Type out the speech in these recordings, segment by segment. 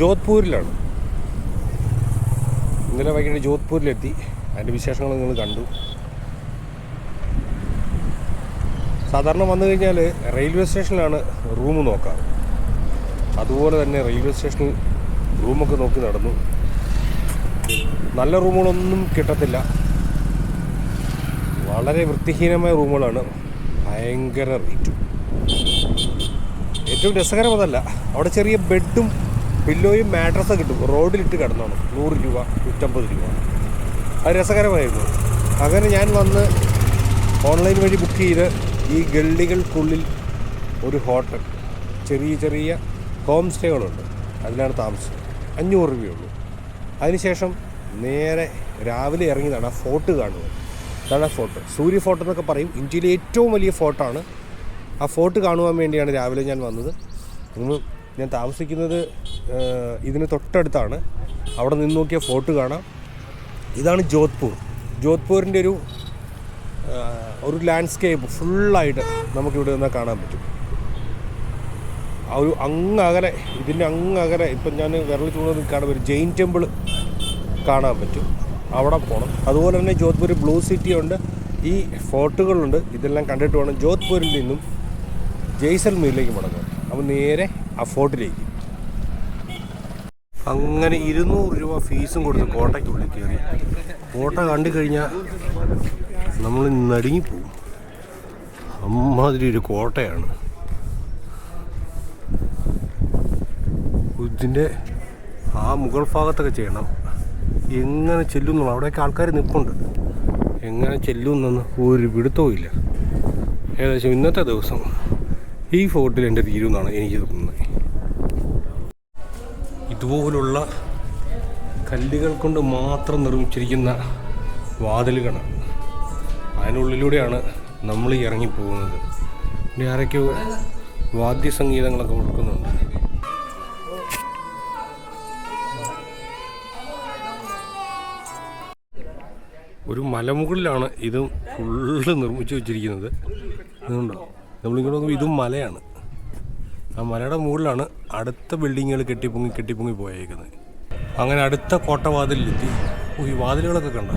ജോധ്പൂരിലാണ്. ഇന്നലെ വൈകിട്ട് ജോധ്പൂരിലെത്തി. അതിന്റെ വിശേഷങ്ങൾ നിങ്ങൾ കണ്ടു. സാധാരണ വന്നു കഴിഞ്ഞാൽ റെയിൽവേ സ്റ്റേഷനിലാണ് റൂം നോക്കാറ്. അതുപോലെ തന്നെ റെയിൽവേ സ്റ്റേഷനിൽ റൂമൊക്കെ നോക്കി നടന്നു. നല്ല റൂമുകളൊന്നും കിട്ടത്തില്ല. വളരെ വൃത്തിഹീനമായ റൂമുകളാണ്. ഭയങ്കര റേറ്റും. ഏറ്റവും രസകരം അതല്ല അവിടെ ചെറിയ ബെഡും പില്ലോയും മാട്രസ് കിട്ടും. റോഡിലിട്ട് കിടന്നാണ്. നൂറ് രൂപ നൂറ്റമ്പത് രൂപ. അത് രസകരമായിരുന്നു. അങ്ങനെ ഞാൻ വന്ന് ഓൺലൈൻ വഴി ബുക്ക് ചെയ്ത് ഈ ഗള്ളികൾക്കുള്ളിൽ ഒരു ഹോട്ടൽ. ചെറിയ ചെറിയ ഹോം സ്റ്റേകളുണ്ട്. അതിലാണ് താമസിച്ചത് അഞ്ഞൂറ് രൂപയുള്ളൂ. അതിനുശേഷം നേരെ രാവിലെ ഇറങ്ങിയതാണ് ആ ഫോർട്ട് കാണുന്നത്. അതാണ് ആ ഫോർട്ട്. സൂര്യ ഫോർട്ട് എന്നൊക്കെ പറയും. ഇന്ത്യയിലെ ഏറ്റവും വലിയ ഫോർട്ടാണ്. ആ ഫോർട്ട് കാണുവാൻ വേണ്ടിയാണ് രാവിലെ ഞാൻ വന്നത്. ഇന്ന് ഞാൻ താമസിക്കുന്നത് ഇതിന് തൊട്ടടുത്താണ്. അവിടെ നിന്ന് നോക്കിയ ഫോർട്ട് കാണാം. ഇതാണ് ജോധ്പൂർ. ജോധ്പൂരിന്റെ ഒരു ഒരു ലാൻഡ്സ്കേപ്പ് ഫുള്ളായിട്ട് നമുക്കിവിടെ നിന്നാൽ കാണാൻ പറ്റും. ആ ഒരു അങ്ങ് അകലെ ഇതിന്റെ അങ്ങ് അകലെ ഇപ്പം ഞാൻ വിരൽ ചൂടുന്നത് കാണാൻ പറ്റും. ജെയിൻ ടെമ്പിൾ കാണാൻ പറ്റും. അവിടെ പോകണം അതുപോലെ തന്നെ ജോധ്പൂർ ബ്ലൂ സിറ്റി ഉണ്ട്. ഈ ഫോർട്ടുകളുണ്ട് ഇതെല്ലാം കണ്ടിട്ട് വേണം ജോധ്പൂരിൽ നിന്നും ജയ്സൽമീറിലേക്ക് മടങ്ങാൻ. അപ്പോൾ നേരെ ആ ഫോർട്ടിലേക്ക് അങ്ങനെ ഇരുന്നൂറ് രൂപ ഫീസും കൊടുത്ത് കോട്ടയ്ക്കുള്ളിൽ കയറി. കോട്ട കണ്ടു കഴിഞ്ഞാൽ നമ്മൾ നടുങ്ങിപ്പോവും അമ്മാതിരി ഒരു കോട്ടയാണ്. ഇതിന്റെ ആ മുകൾ ഭാഗത്തൊക്കെ ചെയ്യണം. എങ്ങനെ ചെല്ലുന്നു അവിടെയൊക്കെ ആൾക്കാർ നിൽപ്പുണ്ട് എങ്ങനെ ചെല്ലുന്നെന്ന് ഒരു പിടുത്തവും ഇല്ല. ഏകദേശം ഇന്നത്തെ ദിവസം ഈ ഫോർട്ടിൽ എന്റെ തീരുമെന്നാണ് എനിക്ക് തോന്നുന്നത്. ഇതുപോലുള്ള കല്ലുകൾ കൊണ്ട് മാത്രം നിർമ്മിച്ചിരിക്കുന്ന വാതിലുകളാണ്. അതിനുള്ളിലൂടെയാണ് നമ്മൾ ഇറങ്ങിപ്പോകുന്നത്. ഇവിടെ ആരൊക്കെയോ വാദ്യസംഗീതങ്ങളൊക്കെ കൊടുക്കുന്നുണ്ട്. ഒരു മലമുകളിലാണ് ഇത് ഫുള്ള് നിർമ്മിച്ചു വെച്ചിരിക്കുന്നത്. ഇതുണ്ടോ? നമ്മളിങ്ങോട്ട് നോക്കുമ്പോൾ ഇതും മലയാണ്. ആ മലയുടെ മുകളിലാണ് അടുത്ത ബിൽഡിങ്ങുകൾ കെട്ടിപ്പൊങ്ങി കെട്ടിപ്പൊങ്ങി പോയേക്കുന്നത്. അങ്ങനെ അടുത്ത കോട്ടവാതിലെത്തി ഈ വാതിലുകളൊക്കെ കണ്ട.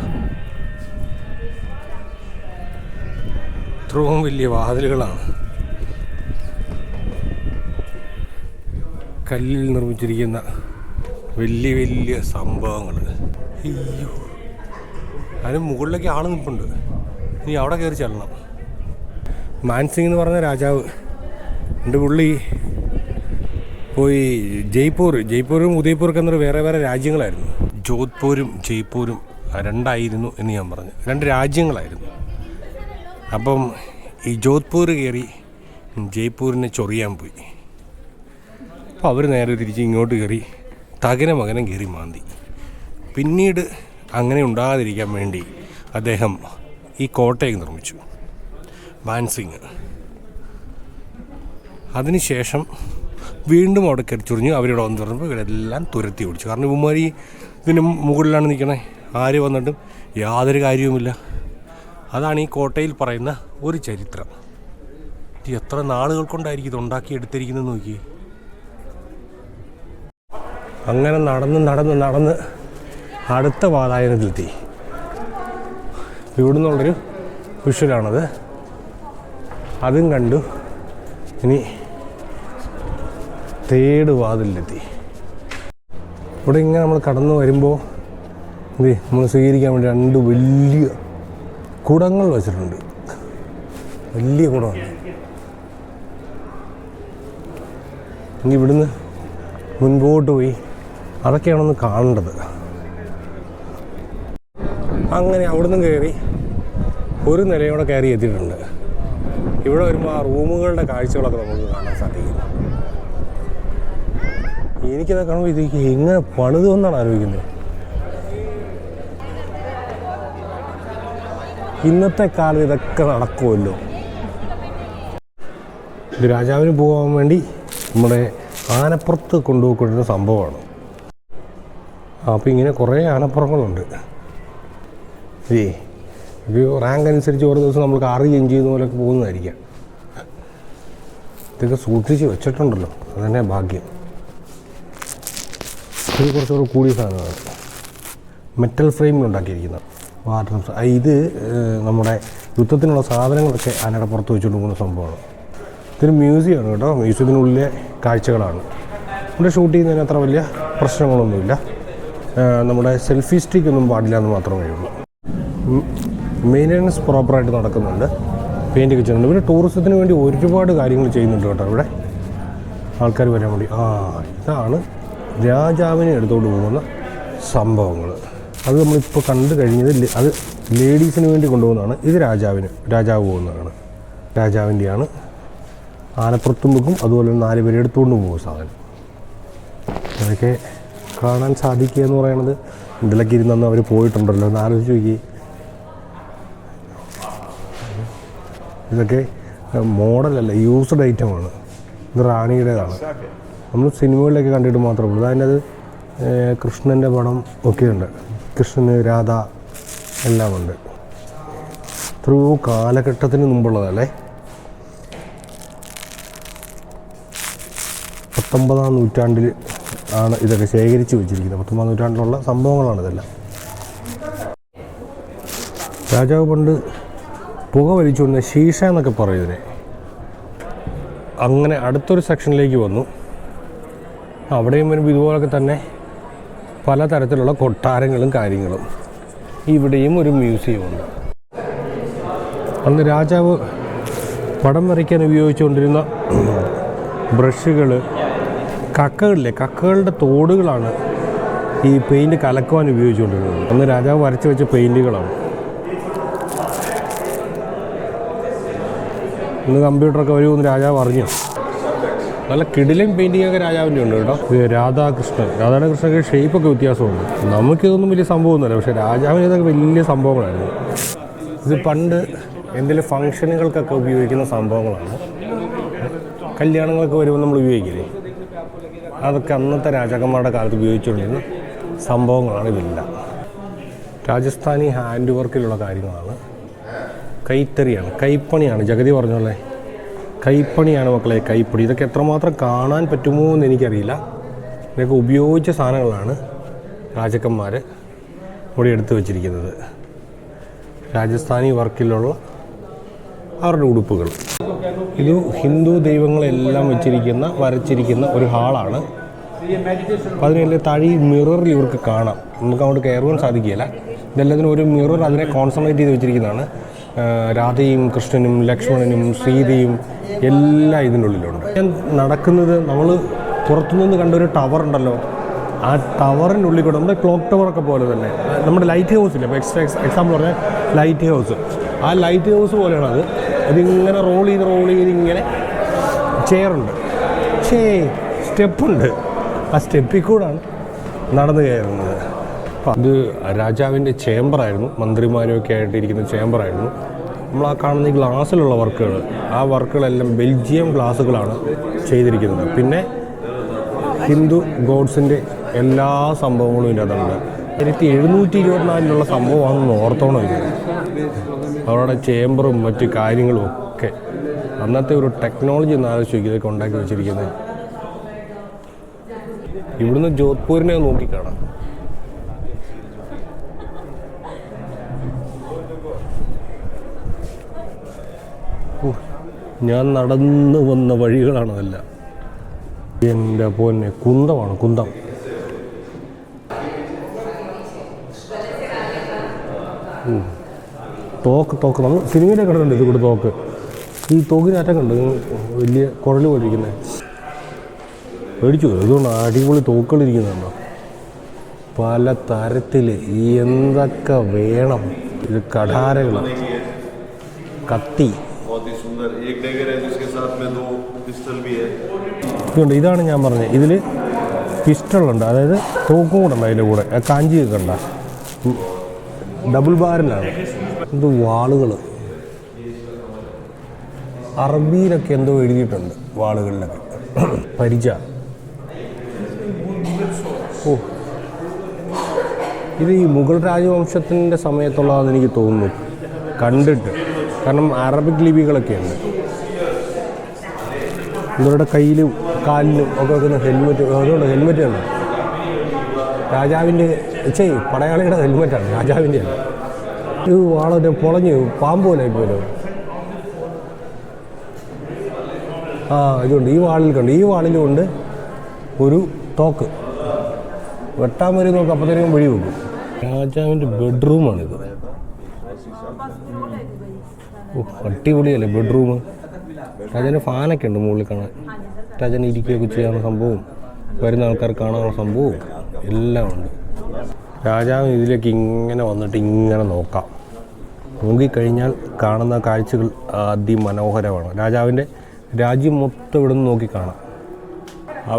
ഇത്രയും വലിയ വാതിലുകളാണ്. കല്ലിൽ നിർമ്മിച്ചിരിക്കുന്ന വലിയ വലിയ സംഭവങ്ങൾ. അയ്യോ. അതിന് മുകളിലേക്ക് ആൾ നിൽപ്പുണ്ട്. ഇനി അവിടെ കയറി ചെല്ലണം. മാൻസിംഗ് എന്ന് പറഞ്ഞ രാജാവ് എന്റെ പുള്ളി പോയി ജയ്പൂർ. ജയ്പൂരും ഉദയ്പൂർക്ക് എന്നൊരു വേറെ വേറെ രാജ്യങ്ങളായിരുന്നു. ജോധ്പൂരും ജയ്പൂരും രണ്ടായിരുന്നു എന്ന് ഞാൻ പറഞ്ഞു. രണ്ട് രാജ്യങ്ങളായിരുന്നു. അപ്പം ഈ ജോധ്പൂർ കയറി ജയ്പൂരിനെ ചൊറിയാൻ പോയി. അപ്പോൾ അവർ നേരെ തിരിച്ച് ഇങ്ങോട്ട് കയറി തകന മകനം കയറി മാന്തി. പിന്നീട് അങ്ങനെ ഉണ്ടാകാതിരിക്കാൻ വേണ്ടി അദ്ദേഹം ഈ കോട്ടയം നിർമ്മിച്ചു. മാൻസിങ് അതിനുശേഷം വീണ്ടും അവിടെ കയറിച്ചുറിഞ്ഞു അവരിവിടെ വന്ന് പറഞ്ഞപ്പോൾ ഇവരെല്ലാം തുരത്തി ഓടിച്ചു. കാരണം ഇവന്മാർ ഇതിന് മുകളിലാണ് നിൽക്കണേ. ആര് വന്നിട്ടും യാതൊരു കാര്യവുമില്ല. അതാണ് ഈ കോട്ടയിൽ പറയുന്ന ഒരു ചരിത്രം. എത്ര നാളുകൾ കൊണ്ടായിരിക്കും ഇത് ഉണ്ടാക്കി എടുത്തിരിക്കുന്നത് നോക്കി അങ്ങനെ നടന്ന് നടന്ന് നടന്ന് അടുത്ത വാതായനത്തിലെത്തി. ഇവിടെ നിന്നുള്ളൊരു വിഷ്വലാണത്. അതും കണ്ടു. ഇനി തേട് വാതിലെത്തി ഇവിടെ ഇങ്ങനെ നമ്മൾ കടന്നു വരുമ്പോൾ ഇത് നമ്മൾ സ്വീകരിക്കാൻ വേണ്ടി രണ്ട് വലിയ കുടങ്ങൾ വെച്ചിട്ടുണ്ട്. വലിയ കുടമാണ് ഇനി ഇവിടുന്ന് മുൻപോട്ട് പോയി അതൊക്കെയാണൊന്ന് കാണേണ്ടത്. അങ്ങനെ അവിടുന്ന് കയറി ഒരു നിലയോടെ കയറി എത്തിയിട്ടുണ്ട്. ഇവിടെ വരുമ്പോൾ ആ റൂമുകളുടെ കാഴ്ചകളൊക്കെ നമുക്ക് കാണാൻ സാധിക്കും. എനിക്കത് കാണുമ്പോൾ ഇത് എങ്ങനെ പണിതു എന്നാണ് ആലോചിക്കുന്നത്. ഇന്നത്തെ കാലം ഇതൊക്കെ നടക്കുമല്ലോ. ഇത് രാജാവിന് പോകാൻ വേണ്ടി നമ്മുടെ ആനപ്പുറത്ത് കൊണ്ടുപോയിക്കൊണ്ടിരുന്ന സംഭവമാണ്. അപ്പോൾ ഇങ്ങനെ കുറേ ആനപ്പുറങ്ങളുണ്ട്. ഇത് റാങ്ക് അനുസരിച്ച് ഓരോ ദിവസം നമ്മൾ കാറ് ചേഞ്ച് ചെയ്യുന്ന പോലെയൊക്കെ പോകുന്നതായിരിക്കാം. ഇതൊക്കെ സൂക്ഷിച്ച് വെച്ചിട്ടുണ്ടല്ലോ. അതന്നെ ഭാഗ്യം. ഇത് കുറച്ചുകൂടെ കൂടിയ സാധനമാണ് മെറ്റൽ ഫ്രെയിമിൽ ഉണ്ടാക്കിയിരിക്കുന്ന വാട്ടർ ഇത് നമ്മുടെ യുദ്ധത്തിനുള്ള സാധനങ്ങളൊക്കെ ആനയുടെ പുറത്ത് വെച്ചുകൊണ്ട് പോകുന്ന സംഭവമാണ്. ഇതൊരു മ്യൂസിയമാണ് കേട്ടോ. മ്യൂസിയത്തിനുള്ളിലെ കാഴ്ചകളാണ്. ഇവിടെ ഷൂട്ട് ചെയ്യുന്നതിന് അത്ര വലിയ പ്രശ്നങ്ങളൊന്നുമില്ല. നമ്മുടെ സെൽഫി സ്റ്റിക്ക് ഒന്നും പാടില്ല എന്ന് മാത്രമേ ഉള്ളൂ. മെയിന്റനൻസ് പ്രോപ്പറായിട്ട് നടക്കുന്നുണ്ട്. പെയിന്റ് ഒക്കെ ചെയ്യുന്നുണ്ട്. പിന്നെ ടൂറിസത്തിന് വേണ്ടി ഒരുപാട് കാര്യങ്ങൾ ചെയ്യുന്നുണ്ട് കേട്ടോ ഇവിടെ. ആൾക്കാർ വരാൻ വേണ്ടി. ആ ഇതാണ് രാജാവിനെ എടുത്തോണ്ട് പോകുന്ന സംഭവങ്ങൾ. അത് നമ്മളിപ്പോൾ കണ്ടു കഴിഞ്ഞത് അത് ലേഡീസിന് വേണ്ടി കൊണ്ടുപോകുന്നതാണ്. ഇത് രാജാവിന് രാജാവ് പോകുന്നതാണ്. രാജാവിന്റെയാണ് ആനപ്പുറത്തും വെക്കും അതുപോലെ നാല് പേരെ എടുത്തുകൊണ്ട് പോകും സാധനം. അതൊക്കെ കാണാൻ സാധിക്കുക എന്ന് പറയുന്നത് ഇതിലൊക്കെ ഇരുന്നു അവർ പോയിട്ടുണ്ടല്ലോ. എന്ന് ആലോചിച്ച് നോക്കി ഇതൊക്കെ മോഡലല്ല യൂസ്ഡ് ഐറ്റമാണ്. ഇത് റാണിയുടേതാണ്. നമ്മൾ സിനിമകളിലൊക്കെ കണ്ടിട്ട് മാത്രമേ ഉള്ളൂ. അതിന്റെ അത് കൃഷ്ണന്റെ പടം ഒക്കെയുണ്ട്. കൃഷ്ണന് രാധ എല്ലാം ഉണ്ട് എത്രയോ കാലഘട്ടത്തിന് മുമ്പുള്ളതല്ലേ? പത്തൊമ്പതാം നൂറ്റാണ്ടിൽ ആണ് ഇതൊക്കെ ശേഖരിച്ച് വെച്ചിരിക്കുന്നത്. പത്തൊമ്പതാം നൂറ്റാണ്ടിലുള്ള സംഭവങ്ങളാണ് ഇതെല്ലാം. രാജാവ് പണ്ട് പുക വലിച്ചുകൊണ്ടിരുന്ന ശീഷ എന്നൊക്കെ പറയും അങ്ങനെ അടുത്തൊരു സെക്ഷനിലേക്ക് വന്നു. അവിടെയും വരുമ്പോൾ ഇതുപോലൊക്കെ തന്നെ പലതരത്തിലുള്ള കൊട്ടാരങ്ങളും കാര്യങ്ങളും. ഇവിടെയും ഒരു മ്യൂസിയമുണ്ട് അന്ന് രാജാവ് പടം വരയ്ക്കാൻ ഉപയോഗിച്ചുകൊണ്ടിരുന്ന ബ്രഷുകൾ കക്കകളിലെ കക്കകളുടെ തോടുകളാണ് ഈ പെയിന്റ് കലക്കുവാൻ ഉപയോഗിച്ചുകൊണ്ടിരുന്നത്. അന്ന് രാജാവ് വരച്ച് വെച്ച പെയിന്റുകളാണ് ഇന്ന് കമ്പ്യൂട്ടറൊക്കെ വരുമെന്ന് രാജാവ് അറിഞ്ഞു. നല്ല കിടിലും പെയിന്റിംഗ് ഒക്കെ രാജാവിന്റെ ഉണ്ട് കേട്ടോ രാധാകൃഷ്ണൻ രാധാകൃഷ്ണന്റെ ഷേപ്പൊക്കെ വ്യത്യാസമുണ്ട്. നമുക്കിതൊന്നും വലിയ സംഭവമൊന്നുമല്ല. പക്ഷേ രാജാവിന് ഇതൊക്കെ വലിയ സംഭവങ്ങളായിരുന്നു. ഇത് പണ്ട് എന്തെങ്കിലും ഫംഗ്ഷനുകൾക്കൊക്കെ ഉപയോഗിക്കുന്ന സംഭവങ്ങളാണ്. കല്യാണങ്ങളൊക്കെ വരുമ്പോൾ നമ്മൾ ഉപയോഗിക്കില്ലേ? അതൊക്കെ അന്നത്തെ രാജാക്കന്മാരുടെ കാലത്ത് ഉപയോഗിച്ചുകൊണ്ടിരുന്ന സംഭവങ്ങളാണ് ഇതെല്ലാം. രാജസ്ഥാനി ഹാൻഡ് വർക്കിലുള്ള കാര്യങ്ങളാണ്. കൈത്തറിയാണ് കൈപ്പണിയാണ്. ജഗതി പറഞ്ഞോളെ കൈപ്പണിയാണ് മക്കളെ കൈപ്പണി. ഇതൊക്കെ എത്രമാത്രം കാണാൻ പറ്റുമോ എന്ന് എനിക്കറിയില്ല. ഇതൊക്കെ ഉപയോഗിച്ച സാധനങ്ങളാണ് രാജാക്കന്മാർ ഇവിടെ എടുത്തു വച്ചിരിക്കുന്നത്. രാജസ്ഥാനി വർക്കിലുള്ള അവരുടെ ഉടുപ്പുകൾ. ഇത് ഹിന്ദു ദൈവങ്ങളെല്ലാം വെച്ചിരിക്കുന്ന വരച്ചിരിക്കുന്ന ഒരു ഹാളാണ്. അപ്പോൾ അതിനെല്ലാം താഴെ മിററിൽ ഇവർക്ക് കാണാം. നമുക്ക് അങ്ങോട്ട് കയറുവാൻ സാധിക്കില്ല ഇതെല്ലാത്തിനും ഒരു മിറർ അതിനെ കോൺസെൻട്രേറ്റ് ചെയ്ത് വെച്ചിരിക്കുന്നതാണ്. രാധയും കൃഷ്ണനും ലക്ഷ്മണനും സീതയും എല്ലാം ഇതിനുള്ളിലുണ്ട്. ഞാൻ നടക്കുന്നത് നമ്മൾ പുറത്തുനിന്ന് കണ്ട ഒരു ടവർ ഉണ്ടല്ലോ. ആ ടവറിനുള്ളിൽ കൂടെ നമ്മുടെ ക്ലോക്ക് ടവറൊക്കെ പോലെ തന്നെ. നമ്മുടെ ലൈറ്റ് ഹൗസ് ഇല്ല? ഇപ്പോൾ എക്സ്ട്രാ എക്സാമ്പിൾ പറഞ്ഞാൽ ലൈറ്റ് ഹൗസ് ആ ലൈറ്റ് ഹൗസ് പോലെയാണ് അത്. അതിങ്ങനെ റോൾ ചെയ്ത് റോൾ ചെയ്ത് ഇങ്ങനെ ചെയറുണ്ട് ചേ സ്റ്റെപ്പുണ്ട് ആ സ്റ്റെപ്പിൽ കൂടാണ് നടന്നു കയറുന്നത്. അപ്പം അത് രാജാവിന്റെ ചേംബറായിരുന്നു മന്ത്രിമാരൊക്കെ ആയിട്ട് ഇരിക്കുന്ന ചേംബറായിരുന്നു നമ്മൾ ആ കാണുന്ന ഈ ഗ്ലാസ്സിലുള്ള വർക്കുകൾ. ആ വർക്കുകളെല്ലാം ബെൽജിയം ഗ്ലാസ്സുകളാണ് ചെയ്തിരിക്കുന്നത്. പിന്നെ ഹിന്ദു ഗോഡ്സിന്റെ എല്ലാ സംഭവങ്ങളും ഇതിന്റെ അതുണ്ട് ആയിരത്തി എഴുന്നൂറ്റി ഇരുപത്തിനാലിലുള്ള സംഭവമാണെന്ന് ഓർത്തോണം ഇത്? അവരുടെ ചേമ്പറും മറ്റ് കാര്യങ്ങളും ഒക്കെ അന്നത്തെ ഒരു ടെക്നോളജി എന്ന് ആലോചിച്ച് ഇതൊക്കെ ഉണ്ടാക്കി വെച്ചിരിക്കുന്നത്. ഇവിടുന്ന് ജോധ്പൂരിനെ നോക്കിക്കാണാം. ഞാൻ നടന്നു വന്ന വഴികളാണ് അതെല്ലാം. എന്റെ പൊന്നെ കുന്തമാണ് കുന്തം. തോക്ക് തോക്ക്. നമ്മൾ സിനിമയിലെ കണ്ടിട്ടുണ്ട് ഇത് കൂടെ തോക്ക്. ഈ തോക്കിനാറ്റം കണ്ട്? വലിയ കുഴൽ പോലെ ഇരിക്കുന്നത് മേടിച്ചു ഇതുകൊണ്ട് അടിപൊളി തോക്കുകളിരിക്കുന്നുണ്ടോ പല തരത്തിൽ എന്തൊക്കെ വേണം? ഇത് കഠാരകൾ കത്തി. बहुत ही सुंदर एक डैगर है जिसके साथ में दो पिस्टल भी है ഇതുണ്ട് ഇതാണ് ഞാൻ പറഞ്ഞത് ഇതിൽ പിസ്റ്റളുണ്ട് അതായത് തോക്കും കൂടെ ഉണ്ട് അതിൻ്റെ കൂടെ ആ കാഞ്ചിയൊക്കെ ഉണ്ട് ഡബിൾ ബാരലാണ് ഇത് വാളുകൾ അറബിയിലൊക്കെ എന്തോ എഴുതിയിട്ടുണ്ട് വാളുകളിലൊക്കെ പരിച ഓ ഇത് ഈ മുഗൾ രാജവംശത്തിൻ്റെ സമയത്തുള്ളതാണെന്ന് എനിക്ക് തോന്നുന്നു കണ്ടിട്ട് കാരണം അറബിക് ലിപികളൊക്കെ ഉണ്ട് ഇവരുടെ കയ്യിലും കാലിലും ഒക്കെ വെക്കുന്ന ഹെൽമെറ്റ് അതുകൊണ്ട് ഹെൽമെറ്റ് ഉണ്ട് രാജാവിന്റെ ചെയ് പടയാളിയുടെ ഹെൽമെറ്റാണ് രാജാവിന്റെ അല്ല ഇത് വളരെ പൊളഞ്ഞു പാമ്പ് പോലെ ആയിപ്പോലോ ആ ഇതുണ്ട്. ഈ വാളിൽ കണ്ട്? ഈ വാളിലും ഉണ്ട് ഒരു തോക്ക്. വെട്ടാൻ വരും നോക്ക് അപ്പത്തേനും വഴി വെക്കും. രാജാവിന്റെ ബെഡ്റൂമാണിത് ഓ അടിപൊളിയല്ലേ ബെഡ്റൂം രാജന് ഫാനൊക്കെ ഉണ്ട് മുകളിൽ കാണാൻ. രാജാൻ ഇരിക്കുകയൊക്കെ ചെയ്യാനുള്ള സംഭവവും വരുന്ന ആൾക്കാർ കാണാനുള്ള സംഭവവും എല്ലാം ഉണ്ട്. രാജാവ് ഇതിലേക്ക് ഇങ്ങനെ വന്നിട്ട് ഇങ്ങനെ നോക്കാം. നോക്കിക്കഴിഞ്ഞാൽ കാണുന്ന കാഴ്ചകൾ അതിമനോഹരമാണ്. രാജാവിന്റെ രാജ്യം മൊത്തം ഇവിടെ നിന്ന് നോക്കി കാണാം.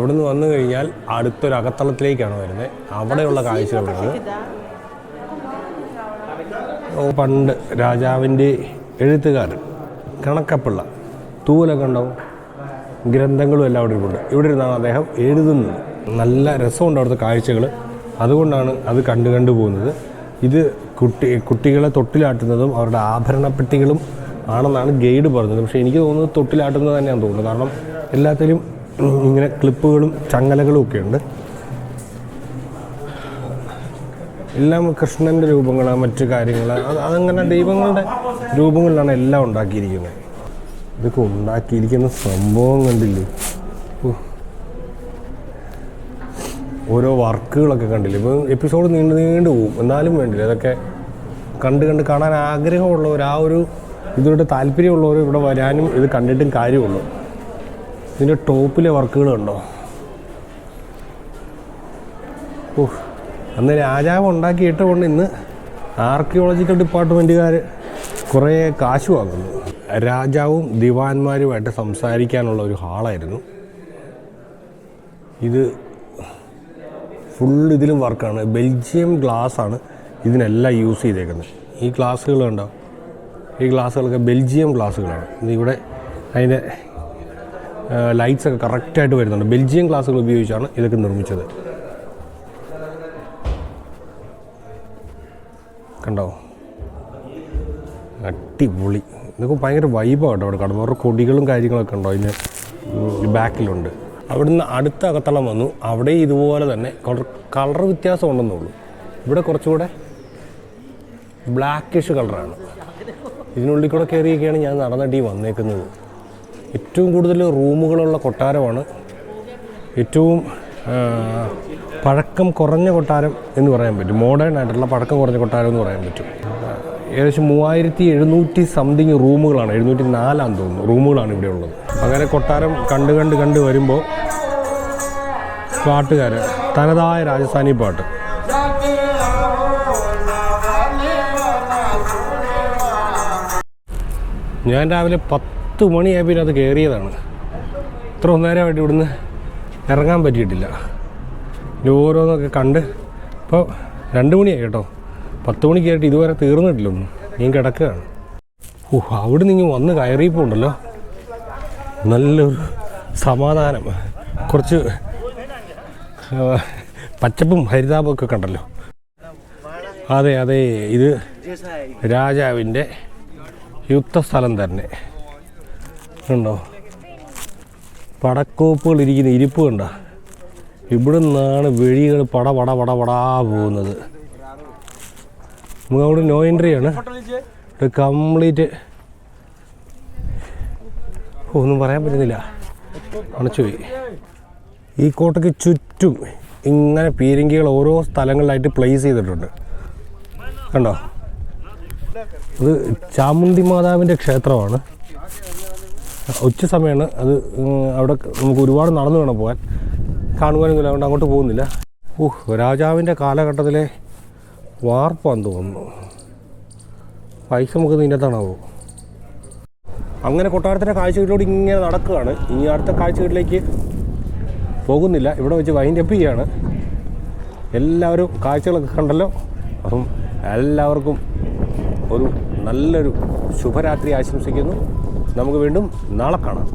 നിന്ന് വന്നു കഴിഞ്ഞാൽ അടുത്തൊരു അകത്തളത്തിലേക്കാണ് വരുന്നത്. അവിടെയുള്ള കാഴ്ചകളാണ് പണ്ട് രാജാവിന്റെ എഴുത്തുകാരൻ കണക്കപ്പിള്ള തൂവലൊക്കെ ഉണ്ടാവും ഗ്രന്ഥങ്ങളും എല്ലാം അവിടെ ഇരിപ്പുണ്ട് ഇവിടെ ഇരുന്നാണ് അദ്ദേഹം എഴുതുന്നത്. നല്ല രസമുണ്ട് അവിടുത്തെ കാഴ്ചകൾ അതുകൊണ്ടാണ് അത് കണ്ടു കണ്ടു പോകുന്നത്. ഇത് കുട്ടി കുട്ടികളെ തൊട്ടിലാട്ടുന്നതും അവരുടെ ആഭരണപ്പെട്ടികളും ആണെന്നാണ് ഗൈഡ് പറഞ്ഞത്. പക്ഷേ എനിക്ക് തോന്നുന്നത് തൊട്ടിലാട്ടുന്നത് തന്നെയാണെന്ന് തോന്നുന്നത് കാരണം എല്ലാത്തിലും ഇങ്ങനെ ക്ലിപ്പുകളും ചങ്ങലകളും ഒക്കെ ഉണ്ട് എല്ലാം കൃഷ്ണന്റെ രൂപങ്ങളാണ് മറ്റു കാര്യങ്ങൾ അത് അതങ്ങനെ ദൈവങ്ങളുടെ രൂപങ്ങളിലാണ് എല്ലാം ഉണ്ടാക്കിയിരിക്കുന്നത്. ഇതൊക്കെ ഉണ്ടാക്കിയിരിക്കുന്ന സംഭവം കണ്ടില്ലേ? ഓരോ വർക്കുകളൊക്കെ കണ്ടില്ലേ? ഇപ്പോൾ എപ്പിസോഡ് നീണ്ടു നീണ്ടു പോകും. എന്നാലും വേണ്ടില്ല അതൊക്കെ കണ്ട് കണ്ട് കാണാൻ ആഗ്രഹമുള്ളവർ ആ ഒരു ഇതിലൂടെ താല്പര്യമുള്ളവർ ഇവിടെ വരാനും ഇത് കണ്ടിട്ടും കാര്യമുള്ളൂ. ഇതിന്റെ ടോപ്പിലെ വർക്കുകൾ കണ്ടോ? അന്ന് രാജാവ് ഉണ്ടാക്കിയിട്ട് ഇന്ന് ആർക്കിയോളജിക്കൽ ഡിപ്പാർട്ട്മെന്റുകാർ കുറേ കാശ് വാങ്ങുന്നു. രാജാവും ദിവാന്മാരുമായിട്ട് സംസാരിക്കാനുള്ള ഒരു ഹാളായിരുന്നു. ഇത് ഫുൾ ഇതിലും വർക്കാണ് ബെൽജിയം ഗ്ലാസ് ആണ് ഇതിനെല്ലാം യൂസ് ചെയ്തേക്കുന്നത്. ഈ ഗ്ലാസ്സുകൾ കണ്ടോ? ഈ ഗ്ലാസ്സുകളൊക്കെ ബെൽജിയം ഗ്ലാസ്സുകളാണ് ഇതിവിടെ അതിന്റെ ലൈറ്റ്സൊക്കെ കറക്റ്റായിട്ട് വരുന്നുണ്ട്. ബെൽജിയം ഗ്ലാസ്സുകൾ ഉപയോഗിച്ചാണ് ഇതൊക്കെ നിർമ്മിച്ചത്. കണ്ടോ അടിപൊളി. ഇതൊക്കെ ഭയങ്കര വൈബാണ് കേട്ടോ അവിടെ കടന്നു അവരുടെ കൊടികളും കാര്യങ്ങളൊക്കെ ഉണ്ടോ അതിന്? ബാക്കിലുണ്ട് അവിടുന്ന് അടുത്ത അകത്തളം വന്നു. അവിടെ ഇതുപോലെ തന്നെ കളർ വ്യത്യാസം ഉണ്ടെന്നേ ഉള്ളൂ. ഇവിടെ കുറച്ചുകൂടെ ബ്ലാക്കിഷ് കളറാണ് ഇതിനുള്ളിൽ കൂടെ കയറിയൊക്കെയാണ് ഞാൻ നടന്നിട്ട് ഈ വന്നേക്കുന്നത്. ഏറ്റവും കൂടുതൽ റൂമുകളുള്ള കൊട്ടാരമാണ്. ഏറ്റവും പഴക്കം കുറഞ്ഞ കൊട്ടാരം എന്ന് പറയാൻ പറ്റും. മോഡേൺ ആയിട്ടുള്ള പഴക്കം കുറഞ്ഞ കൊട്ടാരം എന്ന് പറയാൻ പറ്റും. ഏകദേശം മൂവായിരത്തി എഴുന്നൂറ്റി സംതിങ് റൂമുകളാണ്. എഴുന്നൂറ്റി നാലാന്ന് തോന്നുന്നു റൂമുകളാണ് ഇവിടെ ഉള്ളത്. അങ്ങനെ കൊട്ടാരം കണ്ട് കണ്ട് കണ്ട് വരുമ്പോൾ പാട്ടുകാർ തനതായ രാജസ്ഥാനി പാട്ട്. ഞാൻ രാവിലെ പത്ത് മണിയായപ്പോൾ അത് കയറിയതാണ് ഇത്ര നേരമായിട്ട് ഇവിടുന്ന് ഇറങ്ങാൻ പറ്റിയിട്ടില്ല. ഓരോന്നൊക്കെ കണ്ട് ഇപ്പോൾ രണ്ട് മണിയായി കേട്ടോ. പത്ത് മണിക്ക് കയറിയിട്ട് ഇതുവരെ തീർന്നിട്ടില്ലൊന്നും നീ കിടക്കുകയാണ്. ഓഹ് അവിടെ നിന്ന് വന്ന് കയറിയപ്പോൾ ഉണ്ടല്ലോ നല്ലൊരു സമാധാനം. കുറച്ച് പച്ചപ്പും ഹരിതാപും ഒക്കെ കണ്ടല്ലോ. അതെ അതെ ഇത് രാജാവിന്റെ യുദ്ധസ്ഥലം തന്നെ. ഉണ്ടോ പടക്കോപ്പുകൾ ഇരിക്കുന്ന ഇരിപ്പ് കണ്ട? ഇവിടെ നിന്നാണ് വെടികൾ പട പട പട പടാ പോകുന്നത്. നമുക്ക് അവിടെ നോ എൻട്രി ആണ്. ഇവിടെ കംപ്ലീറ്റ് ഒന്നും പറയാൻ പറ്റുന്നില്ല. അണച്ചുപോയി ഈ കോട്ടയ്ക്ക് ചുറ്റും ഇങ്ങനെ പീരങ്കികൾ ഓരോ സ്ഥലങ്ങളിലായിട്ട് പ്ലേസ് ചെയ്തിട്ടുണ്ട്. കണ്ടോ? ഇത് ചാമുണ്ടി മാതാവിന്റെ ക്ഷേത്രമാണ്. ഉച്ച സമയമാണ് അത് അവിടെ നമുക്ക് ഒരുപാട് നടന്നു വേണം പോകാൻ. കാണുവാനൊന്നുമില്ല അതുകൊണ്ട് അങ്ങോട്ട് പോകുന്നില്ല. ഓഹ് രാജാവിന്റെ കാലഘട്ടത്തിലെ വാർപ്പാന്ന് തോന്നുന്നു. പൈസ നമുക്ക് ഇതിനകത്താണാവോ അങ്ങനെ കൊട്ടാരത്തിന്റെ കാഴ്ചകളിലൂടെ ഇങ്ങനെ നടക്കുകയാണ്. ഇനി അടുത്ത കാഴ്ചകളിലേക്ക് പോകുന്നില്ല. ഇവിടെ വെച്ച് വൈൻഡ് അപ്പ് ചെയ്യാണ് എല്ലാവരും കാഴ്ചകളൊക്കെ കണ്ടല്ലോ? അപ്പം എല്ലാവർക്കും ഒരു നല്ലൊരു ശുഭരാത്രി ആശംസിക്കുന്നു. നമുക്ക് വീണ്ടും നാളെ കാണാം.